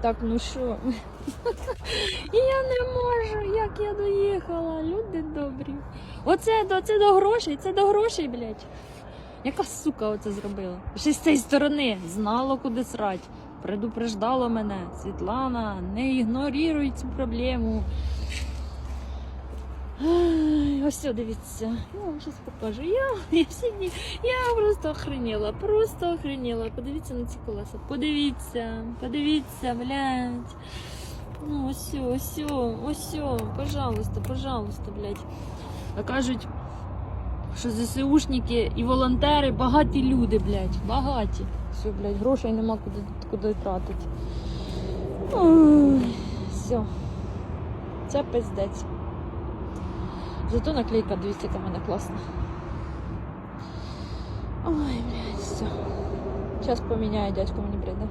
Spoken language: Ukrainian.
Так, ну що? Я не можу, як я доїхала, люди добрі. Оце це до грошей, це до грошей, блядь. Яка сука оце зробила? Ще з цієї сторони знало, куди срать. Предупреждала мене. Світлана, не ігноруй цю проблему. Ось дивіться. Я вам зараз покажу. Я, я всі. Я просто охренела, просто охренела. Подивіться на ці колеса. Подивіться, подивіться, блядь. Ну, ось, ось, ось, пожалуйста, пожалуйста, блядь. А кажуть, що ЗСУшники і волонтери багаті люди, блядь, багаті. Все, блядь, грошей нема куди, куди тратити. Ой, все. Це пиздець. Зато наклейка, дивіться, яка в мене класна. Ой, блядь, все. Сейчас поменяю, дядьку мені прийде.